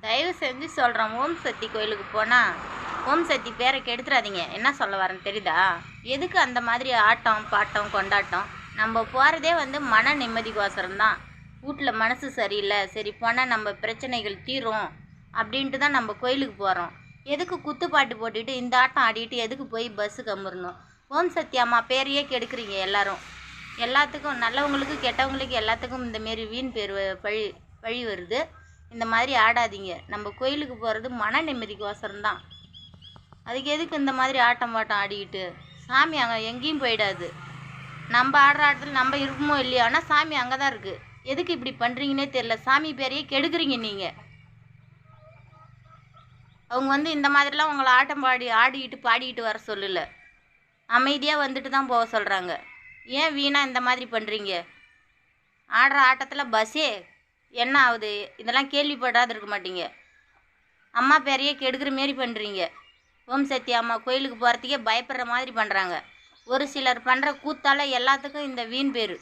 தயவு செஞ்சு சொல்கிறேன் ஓம் சக்தி கோயிலுக்கு போனால் ஓம் சக்தி பேரை கெடுத்துறாதீங்க. என்ன சொல்ல வரேன்னு தெரியுதா? எதுக்கு அந்த மாதிரி ஆட்டம் பாட்டம் கொண்டாட்டம்? நம்ம போகிறதே வந்து மன நிம்மதிக்கோசரம் தான். வீட்டில் மனசு சரியில்லை. சரி போனால் நம்ம பிரச்சனைகள் தீரும் அப்படின்ட்டு தான் நம்ம கோயிலுக்கு போகிறோம் எதுக்கு குத்து பாட்டு போட்டுட்டு இந்த ஆட்டம் ஆடிட்டு எதுக்கு போய் பஸ்ஸு கம்புறணும் ஓம் சக்தி அம்மா பேரையே கெடுக்குறீங்க எல்லாரும். எல்லாத்துக்கும் நல்லவங்களுக்கு கெட்டவங்களுக்கு எல்லாத்துக்கும் இந்த மாரி வீண் பேர் வ- பழி பழி வருது. இந்த மாதிரி ஆடாதீங்க. நம்ம கோயிலுக்கு போகிறது மன நிம்மதிக்கோசரம் தான். அதுக்கு எதுக்கு இந்த மாதிரி ஆட்டம் பாட்டம் ஆடிக்கிட்டு? சாமி அங்கே எங்கேயும் போயிடாது. நம்ம ஆடுற ஆட்டத்தில் நம்ம இருப்போமோ இல்லையோ? ஆனால் சாமி அங்கே தான் இருக்குது எதுக்கு இப்படி பண்ணுறீங்கன்னே தெரில சாமி பேரையே கெடுக்குறீங்க நீங்கள் அவங்க வந்து இந்த மாதிரிலாம் உங்களை ஆட்டம் பாடி ஆடிக்கிட்டு பாடிக்கிட்டு வர சொல்லல. அமைதியாக வந்துட்டு தான் போக சொல்கிறாங்க ஏன் வீணாக இந்த மாதிரி பண்ணுறீங்க ஆடுற ஆட்டத்தில் பஸ்ஸே என்ன ஆகுது? இதெல்லாம் கேள்விப்படாத இருக்க மாட்டீங்க. அம்மா பேரையே கெடுக்கிற மாரி பண்ணுறீங்க ஓம் சக்தி அம்மா கோயிலுக்கு போகிறதுக்கே பயப்படுற மாதிரி பண்ணுறாங்க ஒரு சிலர் பண்ணுற கூத்தால் எல்லாத்துக்கும் இந்த வீண் பேர்.